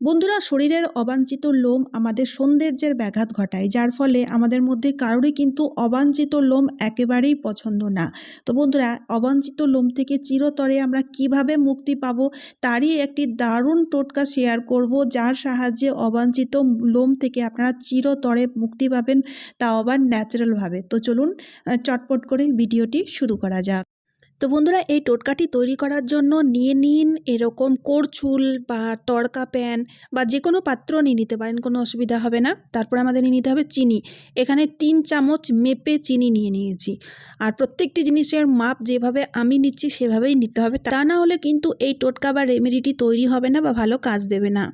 বন্ধুরা, শরীরের অবাঞ্ছিত লোম আমাদের সৌন্দর্যের ব্যাঘাত ঘটায়, যার ফলে আমাদের মধ্যে কারোরই কিন্তু অবাঞ্ছিত লোম একেবারেই পছন্দ না। তো বন্ধুরা, অবাঞ্ছিত লোম থেকে চিরতরে আমরা কীভাবে মুক্তি পাব তারই একটি দারুণ টোটকা শেয়ার করব, যার সাহায্যে অবাঞ্ছিত লোম থেকে আপনারা চিরতরে মুক্তি পাবেন তাও আবার ন্যাচারালভাবে তো চলুন চটপট করে ভিডিওটি শুরু করা যাক। তো বন্ধুরা, এই টোটকাটি তৈরি করার জন্য নিয়ে নিন এরকম করছুল বা তড়কা প্যান বা যে কোনো পাত্র নিয়ে নিতে পারেন, কোনো অসুবিধা হবে না। তারপরে আমাদের নিয়ে নিতে হবে চিনি। এখানে তিন চামচ মেপে চিনি নিয়ে নিয়েছি। আর প্রত্যেকটি জিনিসের মাপ যেভাবে আমি নিচ্ছি সেভাবেই নিতে হবে। তা না হলে কিন্তু এই টোটকা বা রেমেডিটি তৈরি হবে না বা ভালো কাজ দেবে না।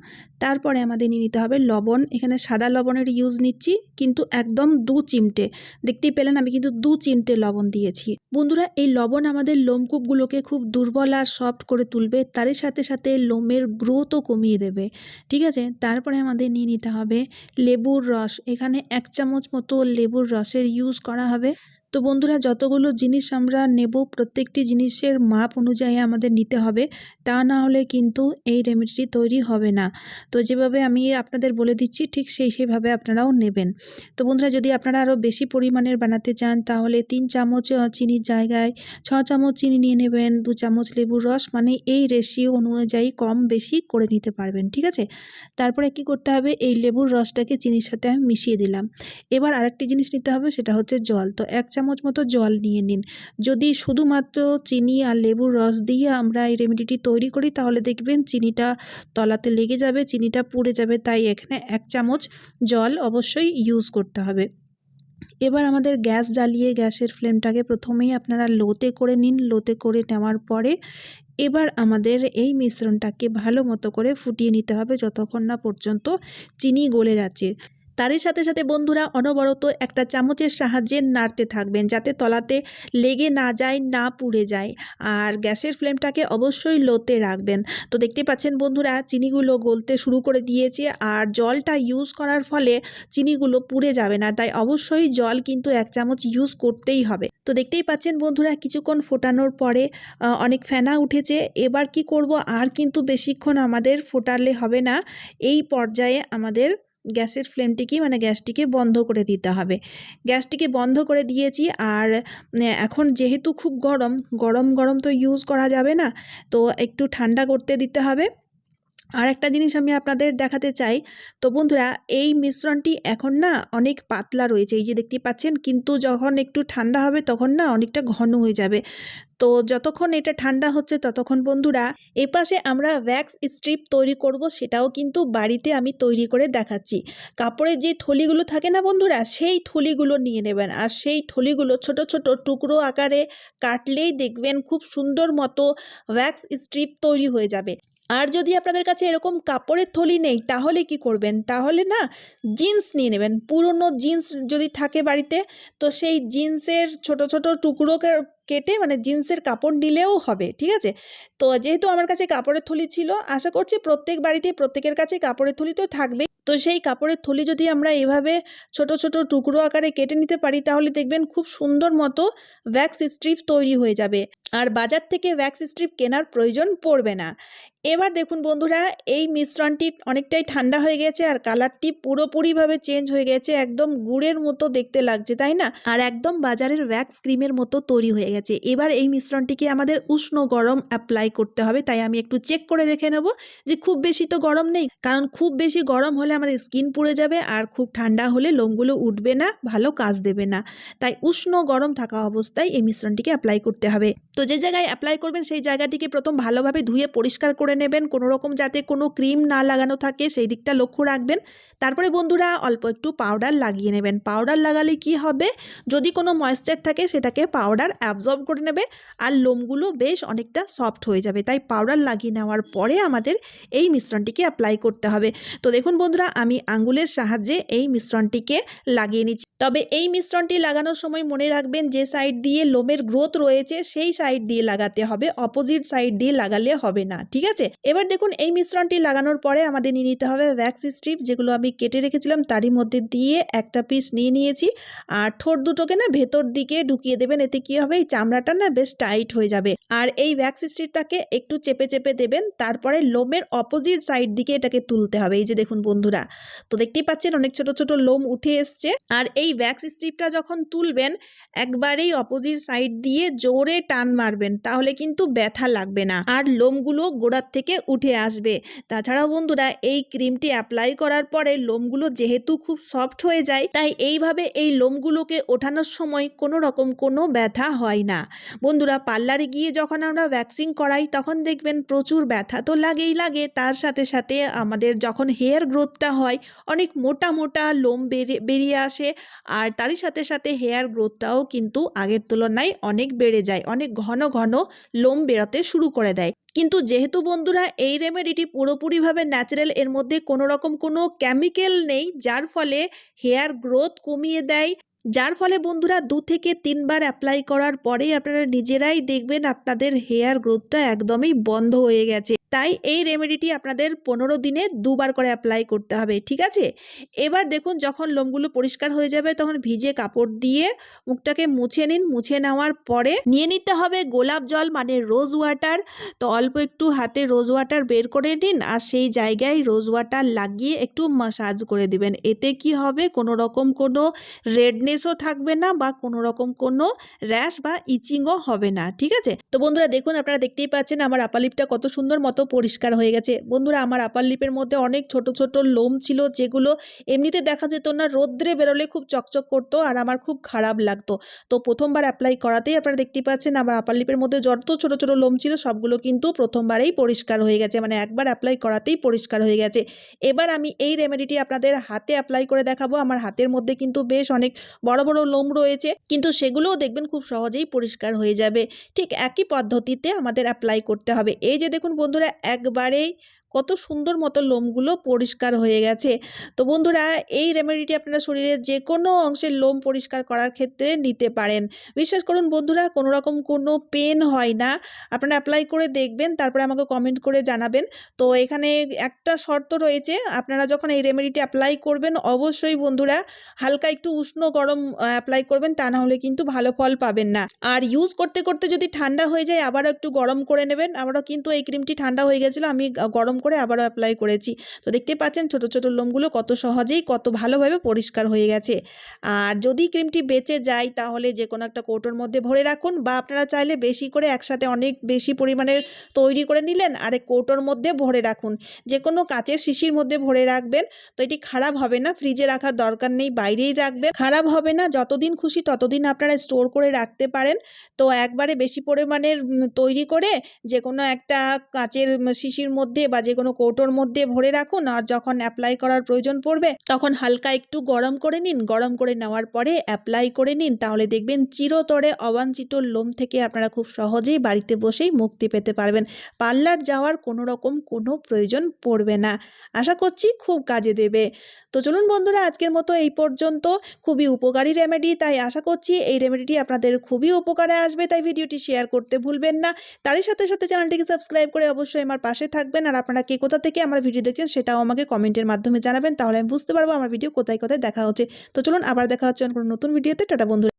তারপরে আমাদের নিয়ে নিতে হবে লবণ। এখানে সাদা লবণের ইউজ নিচ্ছি, কিন্তু একদম দু চিমটে। দেখতেই পেলেন আমি কিন্তু দু চিমটে লবণ দিয়েছি। বন্ধুরা, এই লবণ আমাদের লোমকূপগুলোকে খুব দুর্বল আর সফট করে তুলবে, তারই সাথে সাথে লোমের গ্রোথও কমিয়ে দেবে। ঠিক আছে? তারপরে আমাদের নিয়ে নিতে হবে লেবুর রস। এখানে এক চামচ মতো লেবুর রসের ইউজ করা হবে। তো বন্ধুরা, যতগুলো জিনিস আমরা নেব, প্রত্যেকটি জিনিসের মাপ অনুযায়ী আমাদের নিতে হবে। তা না হলে কিন্তু এই রেমেডিটি তৈরি হবে না। তো যেভাবে আমি আপনাদের বলে দিচ্ছি, ঠিক সেই সেইভাবে আপনারাও নেবেন। তো বন্ধুরা, যদি আপনারা আরও বেশি পরিমাণের বানাতে চান, তাহলে তিন চামচ চিনির জায়গায় ছ চামচ চিনি নিয়ে নেবেন, দু চামচ লেবুর রস মানে এই রেশিও অনুযায়ী কম বেশি করে নিতে পারবেন, ঠিক আছে? তারপরে কি করতে হবে? এই লেবুর রসটাকে চিনির সাথে আমি মিশিয়ে দিলাম। এবার আরেকটি জিনিস নিতে হবে, সেটা হচ্ছে জল। তো এক মতো জল নিয়ে নিন। যদি শুধুমাত্র চিনি আর লেবুর রস দিয়ে আমরা এই রেমেডিটি তৈরি করি, তাহলে দেখবেন চিনিটা তলাতে লেগে যাবে, চিনিটা পুড়ে যাবে। তাই এখানে এক চামচ জল অবশ্যই ইউজ করতে হবে। এবার আমাদের গ্যাস জ্বালিয়ে গ্যাসের ফ্লেমটাকে প্রথমেই আপনারা লোতে করে নিন। লোতে করে নেওয়ার পরে এবার আমাদের এই মিশ্রণটাকে ভালো মতো করে ফুটিয়ে নিতে হবে, যতক্ষণ না পর্যন্ত চিনি গলে যাচ্ছে। তারই সাথে সাথে বন্ধুরা অনবরত একটা চামচের সাহায্যে নাড়তে থাকবেন যাতে তলাতে লেগে না যায়, না পুড়ে যায়। আর গ্যাসের ফ্লেমটাকে অবশ্যই লোতে রাখবেন। তো দেখতে পাচ্ছেন বন্ধুরা, চিনিগুলো গলতে শুরু করে দিয়েছে আর জলটা ইউজ করার ফলে চিনিগুলো পুড়ে যাবে না। তাই অবশ্যই জল কিন্তু এক চামচ ইউজ করতেই হবে। তো দেখতেই পাচ্ছেন বন্ধুরা, কিছুক্ষণ ফোটানোর পরে অনেক ফেনা উঠেছে। এবার কি করব? আর কিন্তু বেশিক্ষণ আমাদের ফোটালে হবে না। এই পর্যায়ে আমাদের গ্যাসের ফ্লেমটিকে মানে গ্যাসটিকে বন্ধ করে দিতে হবে। গ্যাসটিকে বন্ধ করে দিয়েছি আর এখন যেহেতু খুব গরম গরম গরম তো ইউজ করা যাবে না, তো একটু ঠান্ডা করতে দিতে হবে। আর একটা জিনিস আমি আপনাদের দেখাতে চাই। তো বন্ধুরা, এই মিশ্রণটি এখন না অনেক পাতলা রয়েছে। এই যে দেখতে পাচ্ছেন, কিন্তু যখন একটু ঠান্ডা হবে তখন না অনেকটা ঘন হয়ে যাবে। তো যতক্ষণ এটা ঠান্ডা হচ্ছে ততক্ষণ বন্ধুরা, এপাশে আমরা ভ্যাক্স স্ট্রিপ তৈরি করব, সেটাও কিন্তু বাড়িতে আমি তৈরি করে দেখাচ্ছি। কাপড়ের যে থলিগুলো থাকে না বন্ধুরা, সেই থলিগুলো নিয়ে নেবেন। আর সেই থলিগুলো ছোট ছোট টুকরো আকারে কাটলেই দেখবেন খুব সুন্দর মতো ভ্যাক্স স্ট্রিপ তৈরি হয়ে যাবে। আর যদি আপনাদের কাছে এরকম কাপড়ের থলি নেই, তাহলে কি করবেন? তাহলে না জিন্স নিয়ে নেবেন। পুরনো জিন্স যদি থাকে বাড়িতে, তো সেই জিন্সের ছোট ছোট টুকরো কেটে মানে জিন্সের কাপড় নিলেও হবে, ঠিক আছে? তো যেহেতু আমার কাছে কাপড়ের থলি ছিল, আশা করছি প্রত্যেক বাড়িতে, প্রত্যেকের কাছে কাপড়ের থলি তো থাকবেই। তো সেই কাপড়ের থলি যদি আমরা এভাবে ছোট ছোট টুকরো আকারে কেটে নিতে পারি, তাহলে দেখবেন খুব সুন্দর মতো ভ্যাক্স স্ট্রিপ তৈরি হয়ে যাবে। আর বাজার থেকে ভ্যাক্স স্ট্রিপ কেনার প্রয়োজন পড়বে না। এবার দেখুন বন্ধুরা, এই মিশ্রণটি অনেকটাই ঠান্ডা হয়ে গেছে আর কালারটি পুরোপুরিভাবে চেঞ্জ হয়ে গেছে, একদম গুড়ের মতো দেখতে লাগছে, তাই না? আর একদম বাজারের ভ্যাক্স ক্রিমের মতো তৈরি হয়ে গেছে। এবার এই মিশ্রণটিকে আমাদের উষ্ণ গরম অ্যাপ্লাই করতে হবে, তাই আমি একটু চেক করে দেখে নেব যে খুব বেশি তো গরম নেই, কারণ খুব বেশি গরম হলে আমাদের স্কিন পুড়ে যাবে আর খুব ঠান্ডা হলে লোমগুলো উঠবে না, ভালো কাজ দেবে না। তাই উষ্ণ গরম থাকা অবস্থায় এই মিশ্রণটিকে অ্যাপ্লাই করতে হবে। তো যে জায়গায় অ্যাপ্লাই করবেন সেই জায়গাটিকে প্রথম ভালোভাবে ধুয়ে পরিষ্কার করে নেবেন। কোনো রকম যাতে কোনো ক্রিম না লাগানো থাকে, সেই দিকটা লক্ষ্য রাখবেন। তারপরে বন্ধুরা অল্প একটু পাউডার লাগিয়ে নেবেন। পাউডার লাগালে কি হবে? যদি কোনো ময়েশ্চার থাকে, সেটাকে পাউডার অ্যাবজর্ব করে নেবে আর লোমগুলো বেশ অনেকটা সফট হয়ে যাবে। তাই পাউডার লাগিয়ে নেওয়ার পরে আমাদের এই মিশ্রণটিকে অ্যাপ্লাই করতে হবে। তো দেখুন বন্ধুরা, আমি আঙ্গুলের সাহায্যে এই মিশ্রণটিকে লাগিয়ে নিচ্ছি। তবে এই মিশ্রণটি লাগানোর সময় মনে রাখবেন, যে সাইড দিয়ে লোমের গ্রোথ রয়েছে, সেই সাইড দিয়ে লাগাতে হবে। অপোজিট সাইড দিয়ে লাগালে হবে না। ঠিক আছে? আছে? এবার দেখুন, এই মিশ্রণটি লাগানোর পরে আমাদের নিয়ে নিতে হবে ভ্যাক্স স্ট্রিপ যেগুলো আমি কেটে রেখেছিলাম, তারই মধ্যে দিয়ে একটা পিস নিয়ে নিয়েছি। আর ঠোঁট দুটোকে না ভেতর দিকে ঢুকিয়ে দেবেন, এতে কি হবে? এই চামড়াটা না বেশ টাইট হয়ে যাবে। আর এই ভ্যাক্স স্ট্রিপটাকে একটু চেপে চেপে দেবেন, তারপরে লোমের অপোজিট সাইড দিকে এটাকে তুলতে হবে। এই যে দেখুন বন্ধুরা, তো দেখতেই পাচ্ছেন অনেক ছোট ছোট লোম উঠে এসছে। আর এই ভ্যাক্স স্ট্রিপটা যখন তুলবেন, একবারেই অপোজিট সাইড দিয়ে জোরে টান মারবেন, তাহলে কিন্তু ব্যথা লাগবে না। আর লোমগুলো গোড়ার থেকে উঠে আসবে। তাছাড়াও বন্ধুরা, এই ক্রিমটি অ্যাপ্লাই করার পরে লোমগুলো যেহেতু খুব সফট হয়ে যায়, তাই এইভাবে এই লোমগুলোকে ওঠানোর সময় কোনো রকম কোনো ব্যথা হয় না। বন্ধুরা, পার্লারে গিয়ে যখন আমরা ভ্যাকসিং করাই, তখন দেখবেন প্রচুর ব্যথা তো লাগেই লাগে। তার সাথে সাথে আমাদের যখন হেয়ার গ্রোথটা হয়, অনেক মোটা মোটা লোম বেরিয়ে বেরিয়ে আসে। আর তারই সাথে সাথে হেয়ার গ্রোথটাও কিন্তু আগের তুলনায় অনেক বেড়ে যায়, অনেক ঘন ঘন লোম বেরোতে শুরু করে দেয়। কিন্তু যেহেতু বন্ধুরা এই রেমেডিটি পুরোপুরিভাবে ন্যাচারাল এর মধ্যে কোনো রকম কোনো কেমিক্যাল নেই, যার ফলে হেয়ার গ্রোথ কমিয়ে দেয় যার ফলে বন্ধুরা দু থেকে তিনবার অ্যাপ্লাই করার পরেই আপনারা নিজেরাই দেখবেন আপনাদের হেয়ার গ্রোথটা একদমই বন্ধ হয়ে গেছে। তাই এই রেমেডিটি আপনাদের পনেরো দিনে দুবার করে অ্যাপ্লাই করতে হবে, ঠিক আছে? এবার দেখুন, যখন লোমগুলো পরিষ্কার হয়ে যাবে, তখন ভিজে কাপড় দিয়ে মুখটাকে মুছে নিন। মুছে নেওয়ার পরে নিয়ে নিতে হবে গোলাপ জল মানে রোজ ওয়াটার তো অল্প একটু হাতে রোজ ওয়াটার বের করে নিন আর সেই জায়গায় রোজ ওয়াটার লাগিয়ে একটু মাসাজ করে দিবেন। এতে কি হবে? কোনো রকম কোনো রেডনেসও থাকবে না বা কোনো রকম কোনো র্যাশ বা ইচিংও হবে না, ঠিক আছে? তো বন্ধুরা দেখুন, আপনারা দেখতেই পাচ্ছেন আমার আপার লিপটা কত সুন্দর মতো পরিষ্কার হয়ে গেছে। বন্ধুরা, আমার আপার লিপের মধ্যে অনেক ছোট ছোট লোম ছিল যেগুলো এমনিতে দেখা যেত না, রোদ্রে বেরোলে খুব চকচক করতো আর আমার খুব খারাপ লাগতো। তো প্রথমবার অ্যাপ্লাই করাতেই আপনারা দেখতেই পাচ্ছেন আমার আপার লিপের মধ্যে যত ছোট ছোট লোম ছিল সবগুলো কিন্তু প্রথমবারেই পরিষ্কার হয়ে গেছে মানে একবার অ্যাপ্লাই করাতেই পরিষ্কার হয়ে গেছে। এবার আমি এই রেমেডিটি আপনাদের হাতে অ্যাপ্লাই করে দেখাবো। আমার হাতের মধ্যে কিন্তু বেশ অনেক বড় বড় লোম রয়েছে, কিন্তু সেগুলোও দেখবেন খুব সহজেই পরিষ্কার হয়ে যাবে। ঠিক একই পদ্ধতিতে আমাদের অ্যাপ্লাই করতে হবে। এই যে দেখুন বন্ধুরা, একবারেই কত সুন্দর মতো লোমগুলো পরিষ্কার হয়ে গেছে। তো বন্ধুরা, এই রেমেডিটি আপনারা শরীরের যে কোনো অংশের লোম পরিষ্কার করার ক্ষেত্রে নিতে পারেন। বিশ্বাস করুন বন্ধুরা কোনো রকম কোনো পেন হয় না। আপনারা অ্যাপ্লাই করে দেখবেন, তারপরে আমাকে কমেন্ট করে জানাবেন। তো এখানে একটা শর্ত রয়েছে, আপনারা যখন এই রেমেডিটি অ্যাপ্লাই করবেন, অবশ্যই বন্ধুরা হালকা একটু উষ্ণ গরম অ্যাপ্লাই করবেন, তা না হলে কিন্তু ভালো ফল পাবেন না। আর ইউজ করতে করতে যদি ঠান্ডা হয়ে যায়, আবারও একটু গরম করে নেবেন। আবারও কিন্তু এই ক্রিমটি ঠান্ডা হয়ে গেছিল, আমি গরম করে আবারও অ্যাপ্লাই করেছি। তো দেখতে পাচ্ছেন ছোট ছোট লোমগুলো কত সহজেই, কত ভালোভাবে পরিষ্কার হয়ে গেছে। আর যদি ক্রিমটি বেঁচে যায়, তাহলে যে কোনো একটা কৌটোর মধ্যে ভরে রাখুন বা আপনারা চাইলে বেশি করে একসাথে অনেক বেশি পরিমাণের তৈরি করে নিলেন, আর এক কৌটোর মধ্যে ভরে রাখুন। যে কোনো কাঁচের শিশির মধ্যে ভরে রাখবেন, তো এটি খারাপ হবে না ফ্রিজে রাখার দরকার নেই, বাইরেই রাখবেন। খারাপ হবে না, যতদিন খুশি ততদিন আপনারা স্টোর করে রাখতে পারেন। তো একবারে বেশি পরিমাণের তৈরি করে যে কোনো একটা কাঁচের শিশির মধ্যে বা যে কোনো কৌটোর মধ্যে ভরে রাখুন আর যখন অ্যাপ্লাই করার প্রয়োজন পড়বে, তখন হালকা একটু গরম করে নিন। গরম করে নেওয়ার পরে অ্যাপ্লাই করে নিন, তাহলে দেখবেন চিরতরে অবাঞ্ছিত লোম থেকে আপনারা খুব সহজেই বাড়িতে বসেই মুক্তি পেতে পারবেন। পার্লার যাওয়ার কোনো রকম কোনো প্রয়োজন পড়বে না। আশা করছি খুব কাজে দেবে। তো চলুন বন্ধুরা, আজকের মতো এই পর্যন্ত। খুবই উপকারী রেমেডি তাই আশা করছি এই রেমেডিটি আপনাদের খুবই উপকারে আসবে, তাই ভিডিওটি শেয়ার করতে ভুলবেন না। তারই সাথে সাথে চ্যানেলটিকে সাবস্ক্রাইব করে অবশ্যই আমার পাশে থাকবেন। আর আপনারা কে কোথা থেকে আমার ভিডিও দেখছেন সেটাও আমাকে কমেন্টের মাধ্যমে জানাবেন, তাহলে আমি বুঝতে পারব আমার ভিডিও কোথায় কোথায় দেখা হচ্ছে। তো চলুন আবার দেখা হচ্ছে কোনো নতুন ভিডিওতে, টাটা বন্ধুরা।